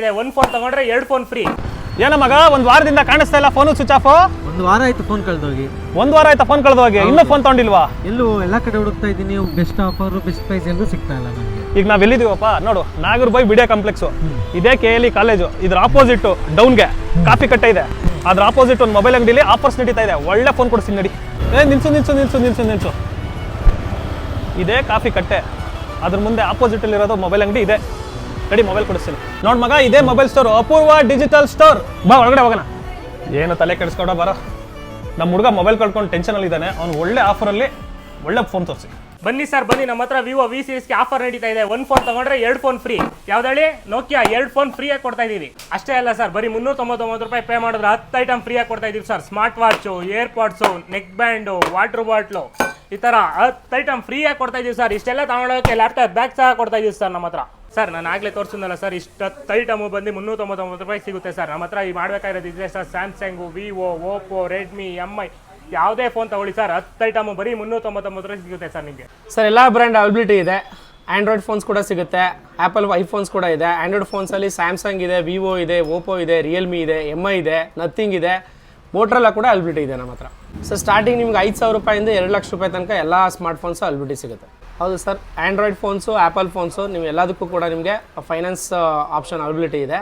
ಇದೆ. ಒಂದು ಫೋನ್ ತಗೊಂಡ್ರೆ ಎರಡು ಫೋನ್ ಫ್ರೀ ಏನ ಮಗ ಒಂದ್ ವಾರದಿಂದ ಕಾಣಿಸ್ತಾ ಇಲ್ಲ ಫೋನ್ ಸ್ವಿಚ್ ಆಫ್ ಒಂದು ವಾರ ಆಯ್ತು ಫೋನ್ ಕಳೆದೋಗಿ. ಒಂದ್ ವಾರ ಆಯ್ತಾ ಫೋನ್ ಕಳೆದ ಹೋಗಿ ಇನ್ನೂ ಫೋನ್ ತಗೊಂಡಿಲ್ವಾ? ಎಲ್ಲೂ ಎಲ್ಲ ಕಡೆ ಹುಡುಕ್ತಾ ಇದ್ದೀನಿ ಬೆಸ್ಟ್ ಆಫರ್ ಬೆಸ್ಟ್ ಪ್ರೈಸ್ ಎಲ್ಲೂ ಸಿಗ್ತಾ ಇಲ್ಲ ನನಗೆ. ಈಗ ನಾವ್ ಎಲ್ಲಿದೀವಪ್ಪ ನೋಡು ನಾಗರ್ ಬೈ ವಿಡಿಯೋ ಕಾಂಪ್ಲೆಕ್ಸ್ ಇದೇ ಕೆ ಎಲ್ ಇ ಕಾಲೇಜು ಇದ್ರ ಆಪೋಸಿಟ್ ಡೌನ್ಗೆ ಕಾಫಿ ಕಟ್ಟೆ ಇದೆ. ಅದ್ರ ಆಪೋಸಿಟ್ ಒಂದು ಮೊಬೈಲ್ ಅಂಗಡಿಲಿ ಆಫರ್ಸ್ ನಡೀತಾ ಇದೆ. ಒಳ್ಳೆ ಫೋನ್ ಕೊಡ್ಸಿ ನಡಿ. ಏ ನಿಲ್ಸು ನಿಲ್ಸು ನಿಲ್ಸು ನಿಲ್ಸು ನಿಲ್ಸು. ಇದೇ ಕಾಫಿ ಕಟ್ಟೆ. ಅದ್ರ ಮುಂದೆ ಆಪೋಸಿಟ್ ಅಲ್ಲಿರೋದು ಮೊಬೈಲ್ ಅಂಗಡಿ ಇದೆ. ನಡಿ ಮೊಬೈಲ್ ಕೊಡಿಸ್ತೀನಿ. ನೋಡ್ ಮಗ, ಇದೇ mobile store Apoorva digital store ಬಾ ಒಳಗಡೆ ಹೋಗೋಣ. ಏನು ತಲೆ ಕೆಡಿಸ್ಕೊಡ, ಬರೋ. ನಮ್ಮ ಹುಡುಗ ಮೊಬೈಲ್ ಕಳ್ಕೊಂಡು ಟೆನ್ಷನಲ್ಲಿ ಇದ್ದಾನೆ. ಅವ್ನು ಒಳ್ಳೆ ಆಫರಲ್ಲಿ ಒಳ್ಳೆ ಫೋನ್ ತೋರಿಸಿ. ಬನ್ನಿ ಸರ್ ಬನ್ನಿ. ನಮ್ಮ ಹತ್ರ ವಿವೋ ವಿ ಗೆ ಆಫರ್ ನಡೀತಾ ಇದೆ. ಒಂದು ಫೋನ್ ತಗೊಂಡ್ರೆ ಎರಡು ಫೋನ್ ಫ್ರೀ ಯಾವ್ದೇಳಿ? ನೋಕಿಯಾ ಎರಡು ಫೋನ್ ಫ್ರೀಯಾಗಿ ಕೊಡ್ತಾ ಇದೀವಿ. ಅಷ್ಟೇ ಅಲ್ಲ ಸರ್ ಬರೀ ಮುನ್ನೂರ ತೊಂಬತ್ತೊಂಬತ್ತು ರೂಪಾಯಿ ಪೇ ಮಾಡಿದ್ರೆ ಹತ್ತು ಐಟಮ್ ಫ್ರೀಯಾಗಿ ಕೊಡ್ತಾ ಇದೀವಿ sir smart watch AirPods neck band water bottle ಈ ಥರ ಹತ್ತು ಐಟಮ್ ಫ್ರೀಯಾಗಿ ಕೊಡ್ತಾ ಇದೀವಿ ಸರ್ ಇಷ್ಟೆಲ್ಲ ತಗೊಳ್ಳೋಕೆ ಲ್ಯಾಪ್ಟಾಪ್ ಬ್ಯಾಗ್ ಸಹ ಕೊಡ್ತಾ ಇದೀವಿ ಸರ್ ನಮ್ಮ ಹತ್ರ. ಸರ್, ನಾನು ಆಗಲೇ ತೋರಿಸಿದ್ನಲ್ಲ ಸರ್ ಇಷ್ಟತ್ತು ಐಟಮು ಬಂದು ಮುನ್ನೂರ ತೊಂಬತ್ತೊಂಬತ್ತು ರೂಪಾಯಿ ಸಿಗುತ್ತೆ ಸರ್. ನಮ್ಮ ಹತ್ರ ಈ ಮಾಡಬೇಕಾಗಿರೋದು ಇದೆ sir, Samsung, Vivo Oppo Redmi M I, ಯಾವುದೇ ಫೋನ್ ತಗೊಳ್ಳಿ ಸರ್. ಹತ್ತು ಐಟಮು ಬರೀ ಮುನ್ನೂರ ತೊಂಬತ್ತೊಂಬತ್ತು ರೂಪಾಯಿ ಸಿಗುತ್ತೆ ಸರ್ ನಿಮಗೆ. ಸರ್, ಎಲ್ಲ ಬ್ರ್ಯಾಂಡ್ ಅವೈಲಬಿಲಿಟಿ ಇದೆ. ಆ್ಯಂಡ್ರಾಯ್ಡ್ ಫೋನ್ಸ್ ಕೂಡ ಸಿಗುತ್ತೆ. ಆ್ಯಪಲ್ ಐಫೋನ್ಸ್ ಕೂಡ ಇದೆ. ಆ್ಯಂಡ್ರಾಯ್ಡ್ ಫೋನ್ಸಲ್ಲಿ ಸ್ಯಾಮ್ಸಂಗ್ ಇದೆ ವಿವೋ ಇದೆ ಓಪೋ ಇದೆ ರಿಯಲ್ಮಿ ಇದೆ ಎಂ ಐ ಇದೆ ನಥಿಂಗ್ ಇದೆ. ಮೋಟ್ರಲ್ಲ ಕೂಡ ಅವೈಲಬಿಲಿಟಿ ಇದೆ ನಮ್ಮ ಹತ್ರ. ಸರ್ ಸ್ಟಾರ್ಟಿಂಗ್ ನಿಮ್ಗೆ ಐದು ಸಾವಿರ ರೂಪಾಯಿಂದ ಎರಡು ಲಕ್ಷ ರೂಪಾಯಿ ತನಕ ಎಲ್ಲ ಸ್ಮಾರ್ಟ್ ಫೋನ್ಸು ಅವೈಬಿಲಿಟಿ ಸಿಗುತ್ತೆ. ಹೌದು sir. Android phones Apple phones ನೀವು ಎಲ್ಲದಕ್ಕೂ ಕೂಡ ನಿಮಗೆ ಫೈನಾನ್ಸ್ ಆಪ್ಷನ್ ಅವೈಲಬಿಲಿಟಿ ಇದೆ.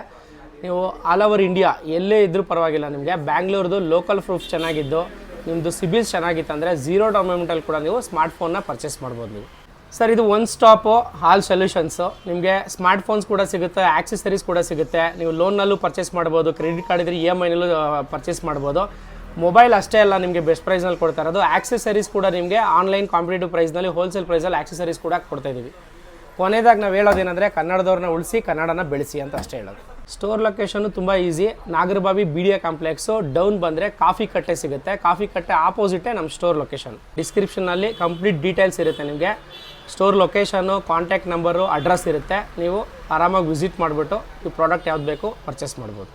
ನೀವು ಆಲ್ ಓವರ್ ಇಂಡಿಯಾ ಎಲ್ಲೇ ಇದ್ದರೂ ಪರವಾಗಿಲ್ಲ ನಿಮಗೆ. ಬ್ಯಾಂಗ್ಳೂರ್ದು ಲೋಕಲ್ ಪ್ರೂಫ್ ಚೆನ್ನಾಗಿದ್ದು ನಿಮ್ಮದು ಸಿಬಿಲ್ಸ್ ಚೆನ್ನಾಗಿತ್ತು ಅಂದರೆ ಝೀರೋ ಡೌನ್ ಕೂಡ ನೀವು ಸ್ಮಾರ್ಟ್ ಫೋನ್ನ ಪರ್ಚೇಸ್ ಮಾಡ್ಬೋದು ನೀವು. ಸರ್ ಇದು ಒನ್ ಸ್ಟಾಪು ಹಾಲ್ ಸೊಲ್ಯೂಷನ್ಸು ನಿಮಗೆ ಸ್ಮಾರ್ಟ್ ಫೋನ್ಸ್ ಕೂಡ ಸಿಗುತ್ತೆ ಆಕ್ಸೆಸರೀಸ್ ಕೂಡ ಸಿಗುತ್ತೆ. ನೀವು ಲೋನ್ನಲ್ಲೂ ಪರ್ಚೇಸ್ ಮಾಡ್ಬೋದು ಕ್ರೆಡಿಟ್ ಕಾರ್ಡ್ ಇದ್ರೆ ಇ ಎಂ ಐನಲ್ಲೂ ಪರ್ಚೇಸ್ ಮಾಡ್ಬೋದು. ಮೊಬೈಲ್ ಅಷ್ಟೇ ಅಲ್ಲ, ನಿಮಗೆ ಬೆಸ್ಟ್ ಪ್ರೈಸ್ನಲ್ಲಿ ಕೊಡ್ತಾ ಇರೋದು. ಆಕ್ಸೆಸರೀಸ್ ಕೂಡ ನಿಮಗೆ ಆನ್ಲೈನ್ ಕಾಂಪಿಟೇಟಿವ್ ಪ್ರೈಸ್ನಲ್ಲಿ ಹೋಲ್ಸೇಲ್ ಪ್ರೈಸಲ್ಲಿ ಆಕ್ಸೆಸರೀಸ್ ಕೂಡ ಕೊಡ್ತಾ ಇದ್ದೀವಿ ಕೊನೆಯದಾಗಿ ನಾವು ಹೇಳೋದೇನೆಂದರೆ ಕನ್ನಡದವ್ರನ್ನ ಉಳಿಸಿ, ಕನ್ನಡನ ಬೆಳೆಸಿ ಅಂತ ಅಷ್ಟೇ ಹೇಳೋದು. ಸ್ಟೋರ್ ಲೊಕೇಶನ್ನು ತುಂಬ easy Nagarbhavi B D A complex down ಬಂದರೆ ಕಾಫಿ ಕಟ್ಟೆ ಸಿಗುತ್ತೆ. ಕಾಫಿ ಕಟ್ಟೆ ಆಪೋಸಿಟೇ ನಮ್ಮ ಸ್ಟೋರ್ ಲೊಕೇಶನ್ ಡಿಸ್ಕ್ರಿಪ್ಷನ್ನಲ್ಲಿ ಕಂಪ್ಲೀಟ್ ಡೀಟೇಲ್ಸ್ ಇರುತ್ತೆ ನಿಮಗೆ. Store location contact number address ಇರುತ್ತೆ. ನೀವು ಆರಾಮಾಗಿ ವಿಸಿಟ್ ಮಾಡಿಬಿಟ್ಟು ಈ ಪ್ರಾಡಕ್ಟ್ ಯಾವ್ದು ಬೇಕು ಪರ್ಚೇಸ್ ಮಾಡ್ಬೋದು.